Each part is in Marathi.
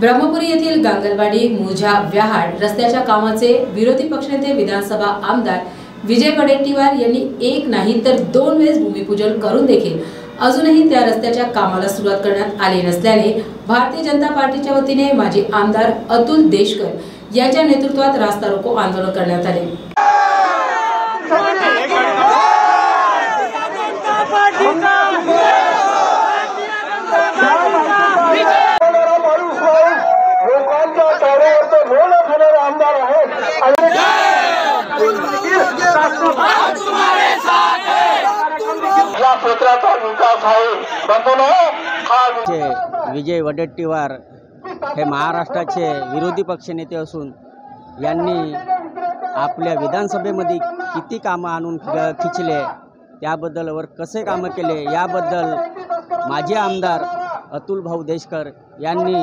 ब्रह्मपुरी येथील गांगलवाडी मोझा व्याहाड रस्त्याच्या कामाचे विरोधी पक्षनेते विधानसभा आमदार विजय वडेट्टीवार यांनी एक नाही तर दोन वेळेस भूमिपूजन करून देखील अजूनही त्या रस्त्याच्या कामाला सुरुवात करण्यात आली नसल्याने भारतीय जनता पार्टीच्या वतीने माजी आमदार अतुल देशकर यांच्या नेतृत्वात रास्ता रोको आंदोलन करण्यात आले बोलणारा माणूस नाही लोकांच्या तारेवरचा लोण खाणारा आमदार आहे आणि या क्षेत्राचा चे विजय वडेट्टीवार हे महाराष्ट्राचे विरोधी पक्षनेते असून यांनी आपल्या विधानसभेमध्ये किती कामं आणून खिचले त्याबद्दल वर कसे कामं केले याबद्दल माजी आमदार अतुल भाऊ देशकर यांनी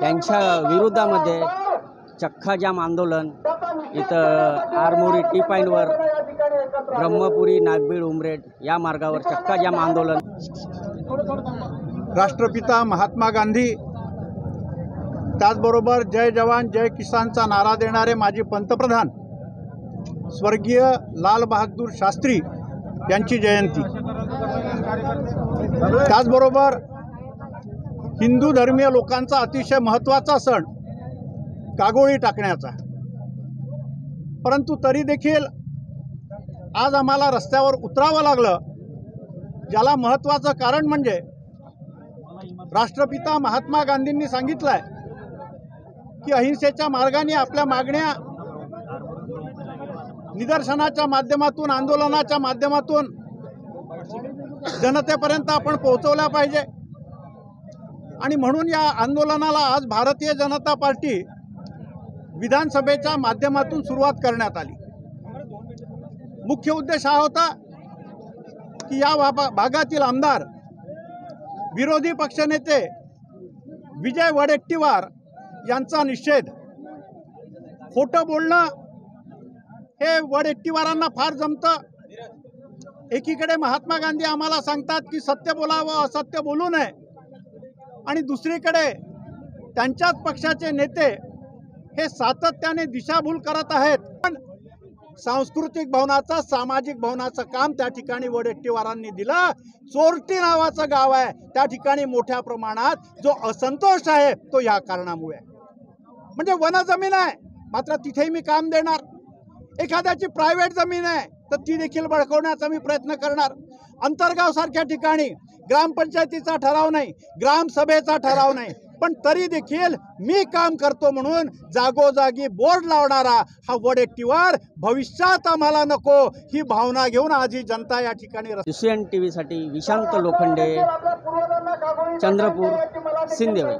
त्यांच्या विरोधामध्ये चक्काजाम आंदोलन इथं आरमोरी टी पॉईंटवर ब्रह्मपुरी नागबीड उमरेड या मार्गावर चक्काजाम आंदोलन. राष्ट्रपिता महात्मा गांधी त्याचबरोबर जय जवान जय किसानचा नारा देणारे माजी पंतप्रधान स्वर्गीय लाल बहादूर शास्त्री यांची जयंती. त्याचबरोबर हिंदू धर्मीय लोकांचा अतिशय महत्त्वाचा सण कागोळी टाकण्याचा. परंतु तरी देखील आज आम्हाला रस्त्यावर उतरावं लागलं. ज्याला महत्त्वाचं कारण म्हणजे राष्ट्रपिता महात्मा गांधींनी सांगितलंय की अहिंसेच्या मार्गाने आपल्या मागण्या निदर्शनाच्या माध्यमातून आंदोलनाच्या माध्यमातून जनतेपर्यंत आपण पोहोचवल्या पाहिजे. आणि म्हणून या आंदोलनाला आज भारतीय जनता पार्टी विधानसभेच्या माध्यमातून सुरुवात करण्यात आली. मुख्य उद्देश हा होता की या भागातील आमदार विरोधी पक्षनेते विजय वडेट्टीवार यांचा निषेध. खोटं बोलणं हे वडेट्टीवारांना फार जमतं. एकीकडे महात्मा गांधी आम्हाला सांगतात की सत्य बोलावं असत्य बोलू नये. आणि दुसरीकडे त्यांच्याच पक्षाचे नेते हे सातत्याने दिशाभूल करत आहेत. पण सांस्कृतिक भवनाचं सामाजिक भवनाचं काम त्या ठिकाणी वडेट्टीवारांनी दिलं. चोरटी नावाचं गाव आहे. त्या ठिकाणी मोठ्या प्रमाणात जो असंतोष आहे तो ह्या कारणामुळे म्हणजे वन जमीन आहे. मात्र तिथेही मी काम देणार. एखाद्याची प्रायव्हेट जमीन आहे तर ती देखील बळकवण्याचा मी प्रयत्न करणार. अंतरगाव सारख्या ठिकाणी ग्रामपंचायतीचा ठराव नाही ग्रामसभेचा ठराव नाही. पण तरी देखील मी काम करतो म्हणून जागोजागी बोर्ड लावणारा हा वडेट्टीवार भविष्यात आम्हाला नको ही भावना घेऊन आज ही जनता या ठिकाणी युसीएन टी व्हीसाठी विशांत लोखंडे चंद्रपूर सिंदेवाई